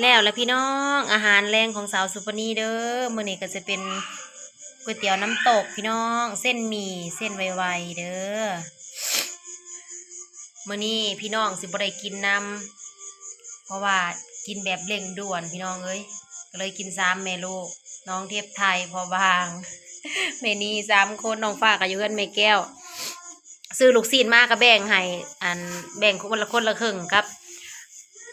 แล้วแล้วพี่น้องอาหารแรงของสาวสุปนีเด้อมื้อนี้ก็จะเป็นก๋วยเตี๋ยวน้ำตกพี่น้อง เส้นหมี่เส้นไวๆเด้อมื้อนี้พี่น้องสิบ่ได้กินน้ำเพราะว่ากินแบบเร่งด่วนพี่น้องเอ้ยก็เลยกินซ้ำแม่ลูกน้องเทพไทยพอบางแม่นี่สามคนน้องฟ้ากับยูเพื่อนแม่แก้ว ซื้อลูกซีนมากก็แบ่งให้อันแบ่งคนละคนละครึ่งกับ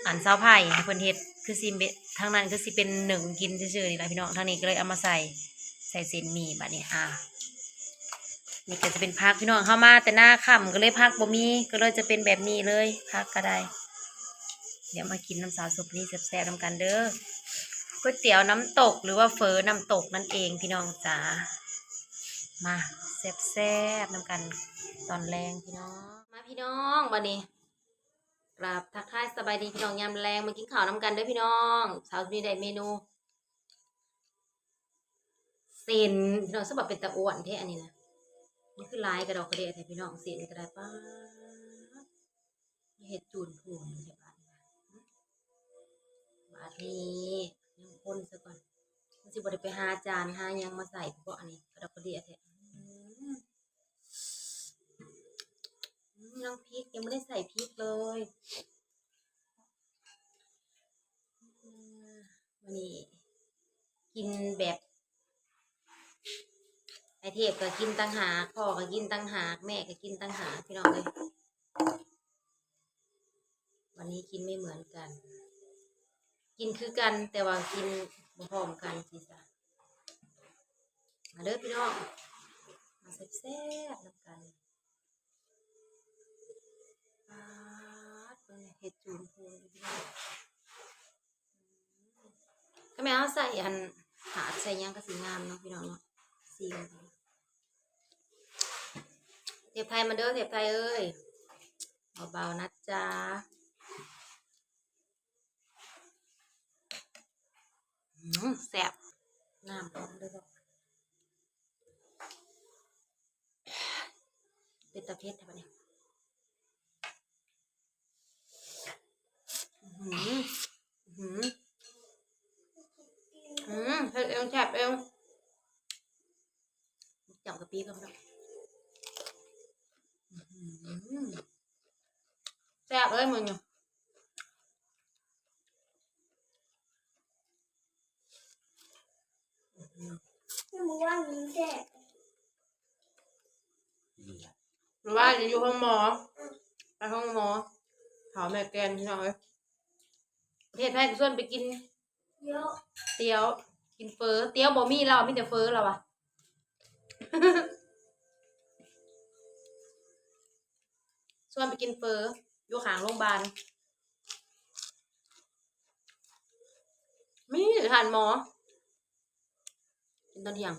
อันเสาไผ่เพิ่นเฮ็ดคือสิเบทางนั้นคือสิเป็นหนึ่งกินซื่อๆนี่แหละพี่น้องทางนี้ก็เลยเอามาใส่ใส่เส้นหมี่บัดนี้อะนี่ก็จะเป็นพักพี่น้องเข้ามาแต่หน้าค่ำก็เลยพักบ่มีก็เลยจะเป็นแบบนี้เลยพักก็ได้ เดี๋ยวมากินน้ำสาวสุปนี่แซ่บๆนำกันเด้อก๋วยเตี๋ยวน้ำตกหรือว่าเฟอน้ำตกนั่นเองพี่น้องจ๋ามาแซ่บๆนำกันตอนแรงพี่น้อง มาพี่น้องบัดนี้ กราบทักทายสบายดีพี่น้องยามแรงมากินข้าวน้ำกันด้วยพี่น้องเช้านี้ได้เมนูเส้นพี่น้องสบับเป็นตะอ้วนแท้อันนี้นะนี่คือลายกระดอกกระเดียแท้พี่น้องเส้นกระดาษป้าเห็ดจูนพูนเดี๋ยวบาดนี้นะบาดนี้ยังคนซะก่อนมันสิบ่ได้ไปหาจานหายังมาใส่เพราะอันนี้กระดอกกระเดียแท้อืม อืม น้องพริกยังไม่ได้ใส่พริกเลยวันนี้กินแบบไอเทพก็กินตั้งหากพ่อก็กินตั้งหากแม่ก็กินตั้งหากพี่น้องเลยวันนี้กินไม่เหมือนกัน กินคือกันแต่ว่ากินบ่พร้อมกันสิจ้ะมาเด้อพี่น้องมาแซ่บๆน้ำกัน เห็ดจูนพูนอยู่พี่น้องก็แม่เอาใส่อันหาใส่ยังก็สีงามเนาะพี่น้องเนาะสีกันไปเทปไทยมาเด้อเทปไทยเอ้ยเบาๆนะจ๊ะแซ่บน้ำพร้อมด้วยบอกเป็นตะเพ็ดทำไมเนี่ย อืมอืมอืมเฮ็ดเองแซ่บเองจับกะปิก็ไม่ได้อืมแซ่บเลยมึงเนี่ยม่รู้ว่านี้แซ่บหรือว่าจะอยู่ห้องหมอไปห้องหมอถามแม่แกนที่น้อย เทศไทยก็ส่วนไปกินเยอะเตี๋ยว กินเฟอเตี๋ยวบ่มีเรามีแต่เฟอเราอะส่วนไปกินเฟออยู่ข้างโรงพยาบาลมีหรือทานหมอ กินตอนเที่ยง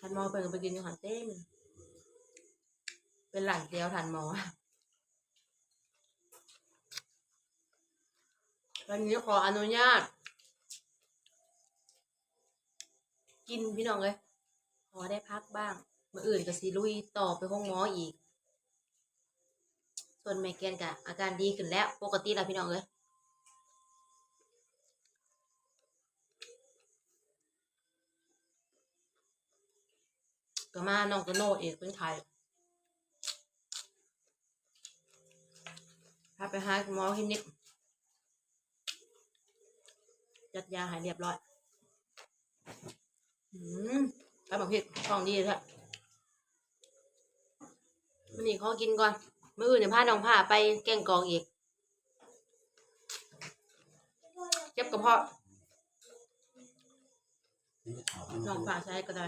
ทานหมอเพิ่นก็ไปกินอยู่หันเต้มเป็นหลานเดียวทานหมอ วันนี้ขออนุญาต กินพี่น้องเลยขอได้พักบ้างมื่ออื่นก็สิลุยต่อไปห้องหมออีก ส่วนแม่แกนกะอาการดีขึ้นแล้ว ปกติแล้วพี่น้องเลยก็มาน้องก็โนเอกเป็นไทยพาไปหาหมอคลินิก จัดยาหายเรียบร้อย อืมแล้วบอกพี่ของดีเลยมันนี่ขอกินก่อนมื่ออื่นเดี๋ยวพาน้องผ้าไปแกงกองอีก เจ็บกระเพาะ น้องผ้าใช้ก็ได้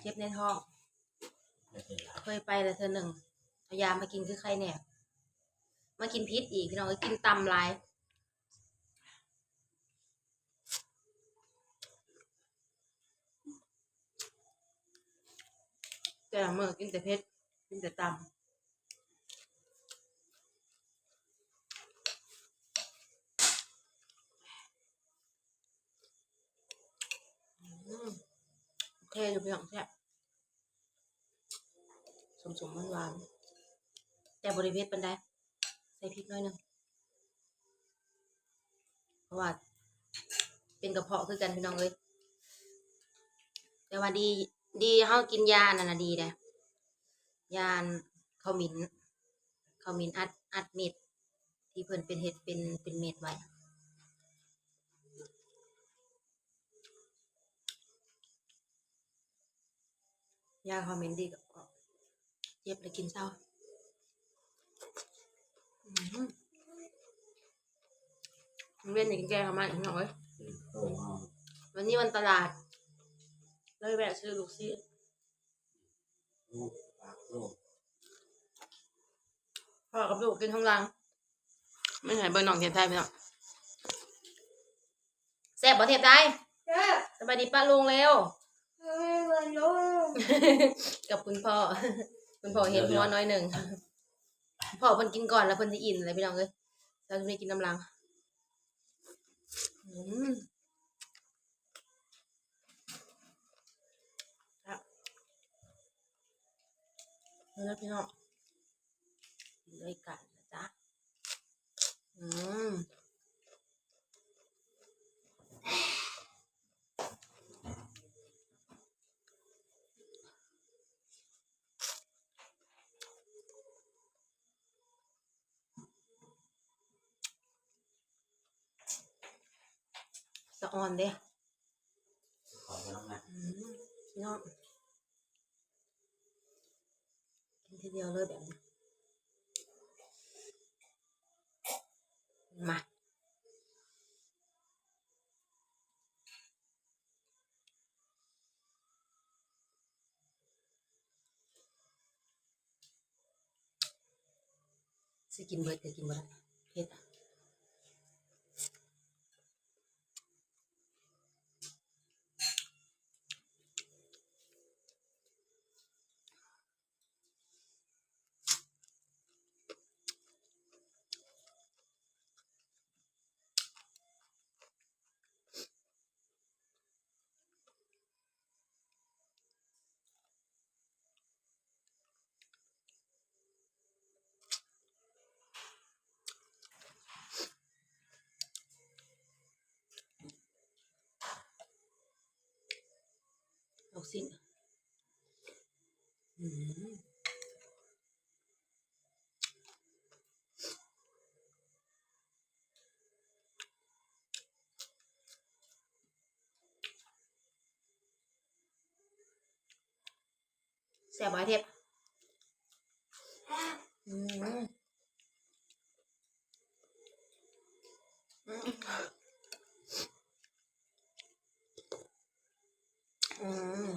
เจ็บในท้อง เคยไปแต่เธอหนึ่งพยายามมากินคือใครเนี่ย มากินพิษอีกพี่น้องกินตำลาย แต่ละมื้อกินแต่เผ็ดกินแต่ตำโอเคอยู่พี่น้องแซ่บสมสมหวานหวานๆแต่บริเวณเป็นไดใส่พริกน้อยหนึงเพราะว่าเป็นกระเพาะคือกันพี่น้องเอ้ยแต่ว่าดี ดีเฮากินยานั่นน่ะดีเด้ยานข้าวหมินข้าวหมินอัดอัดเม็ดที่เพิ่นเป็นเห็ดเป็นเป็นเม็ดไว้ยาคอมเมนต์ดีกับก็เจ็บเลยกินเศร้าอืมเวียนอยากกินแกงทำไมหน่อยโตเอาวันนี้วันตลาด เลยแวะซื้อลูกซีดลูกปากลูกพ่อกับลูกกินข้างล่างไม่ใช่เบอร์น้องเทียบไทยไหมเนาะแซ่บบ่เทียบไทยแซ่บสบายดีป้าลุงเร็ว ไม่เหมือนลงกับคุณพ่อ คุณพ่อเห็นหัวน้อยหนึ่ง พ่อเพิ่นกินก่อนแล้วเพิ่นจะอินอะไรพี่น้องเอ้ยแล้วจะไม่กินน้ำลัง อืมครับ เอาแล้วพี่น้องกินด้วยกันนะจ๊ะ อืมสะออนเด้ขอไปน้องนะอืมพี่น้องกิน ทีเดียวเลยแบบนี้ มาสิกินเบิดก็กินบ่ได้เผ็ดอะ ลูกสิ้นอืมแซ่บบ่ไอ้เทปอืมอืมอืม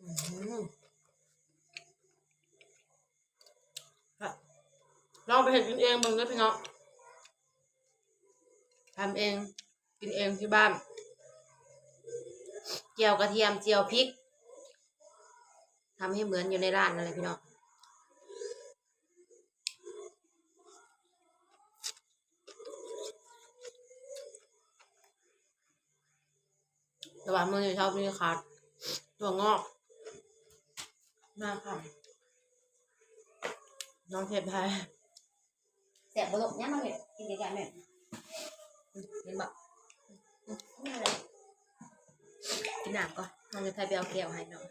อืมครับลองไป เห็นกินเองบิ่งเด้วยพี่น้องทำเองกินเองที่บ้าน เจียวกระเทียมเจียวพริกทำให้เหมือนอยู่ในร้านนั่นแหละพี่น้องแต่ว่ามือชอบมีขาดตัวงอกมากค่ะน้องเทพไทย แสบบลกเนี่ยมาเห็ดกินไก่แม่เห็นบอกกินหนักก่อนน้องเทพไทยไปเอาแก้วให้น้อง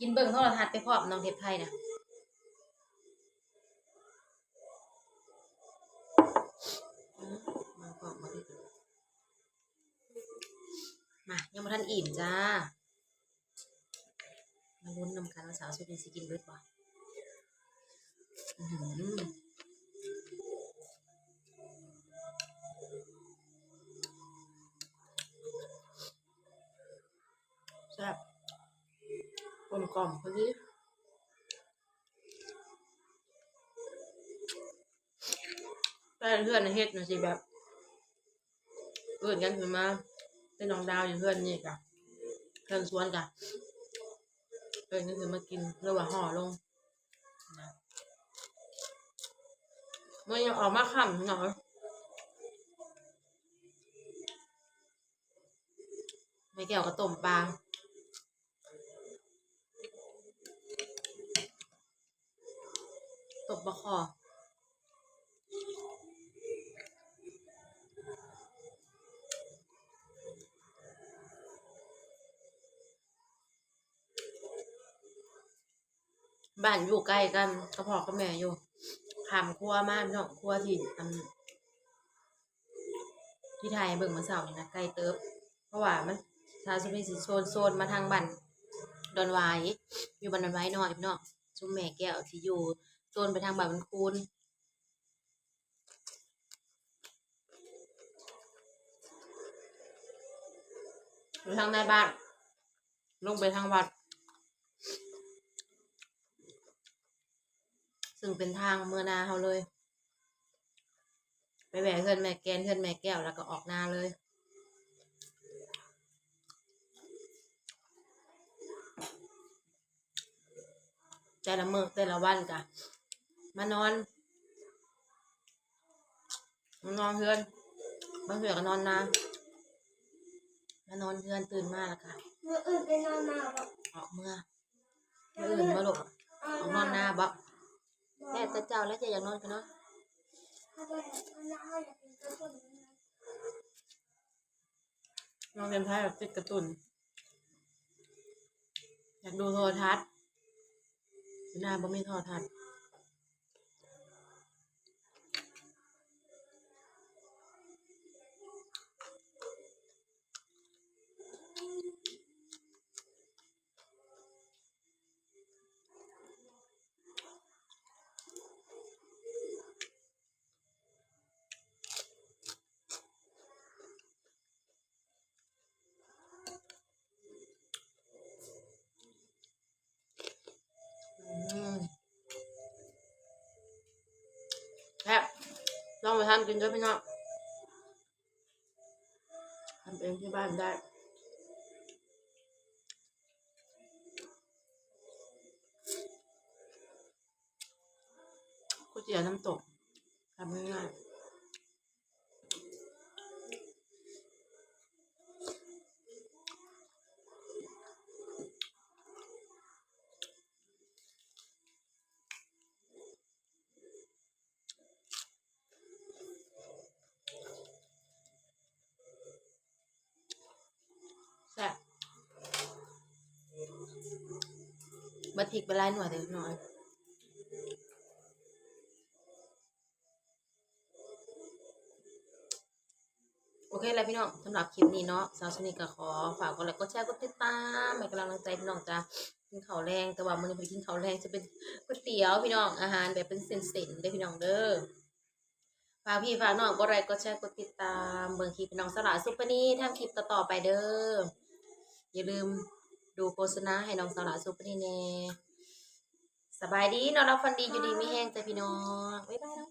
กินเบิ่งโทรทัศน์ไปพร้อมน้องเทพไทยนะมาพร้อมมาด้วยกันมายังมาทันอิ่มจ้า มาลุ้นนำกันว่าสาวสุดนี้สิกินเบิร์ดบ่ แซ่บกลมกล่อมพอดีแต่เพื่อนน่ะเฮ็ดนะสิแบบเอื่นกันขึ้นมาเป็นน้องดาวอยู่เพื่อนนี่กะเพื่อนสวนกะเพื่อนก็คือมากินเรือว่าห่อลง มันยังออกมาขำหน่อยไม่เกี่ยวกับต้มปลาตบปบะคอบ้านอยู่ใกล้กันกระพอกกับแม่อยู่ ขามครัวมากเนาะครัวที่อันที่ไทยเบิ่งมาเสาร์นี่นะใกลเติบ เพราะว่ามันชาสุนีสิโซนโซนมาทางบ้านดอนหวายอยู่บ้านดอนหวายน้อยเนาะซุมแม่แก้วที่อยู่โซนไปทางบ้านมันคูนอยู่ทางในบ้าน ลงไปทางวัด ซึ่งเป็นทางเมื่อนาเขาเลย ไปแหวะเพื่อนแม่แกนเพื่อนแม่แก้วแล้วก็ออกนาเลยแต่ละมื้อแต่ละวันกะมานอนมานอนเพื่อนบางเถื่อก็นอนนามานอนเพื่อนตื่นมาแล้วค่ะเมื่ออื่นไปนอนมาแบบออกเมื่อเมื่ออื่นมาหลบออกนอนหน้าบ่ แต่แต่เจ้าแล้วจะอยากนอนกันเนาะนอนหน้อยากกินกระสุนนอนเรียนไพ่แบบติดกระตุนอยากดูโทรทัศน์หน้าบ่มีโทรทัศน์ ทำกินด้วยพี่น้องทำเองที่บ้านได้ก๋วยเตี๋ยวน้ำตกทำง่ายๆแซ่บ บัดพริกไปไล่หน่อยเดี๋ยวหน่อยโอเคแล้วพี่น้องสำหรับคลิปนี้เนาะสาวสนิทก็ขอฝากกดไลค์กดแชร์กดติดตามให้กำลังใจพี่น้องจ้ากินข้าวแรงแต่ว่ามื้อนี้ไปกินข้าวแรงจะเป็นก๋วยเตี๋ยวพี่น้องอาหารแบบเป็นเส้นๆเด้พี่น้องเด้อฝากพี่ฝากน้องกดไลค์กดแชร์กดติดตามเบิ่งคลิปพี่น้องสละซุปนี้ทำคลิปต่อๆไปเด้ออย่าลืม ดูโฆษณาให้น้องสละซุปเปอร์นี้แน่สบายดีนอนรับฟันดีอยู่ดีไม่แห้งจ้ะพี่น้องบ๊ายบายน้อง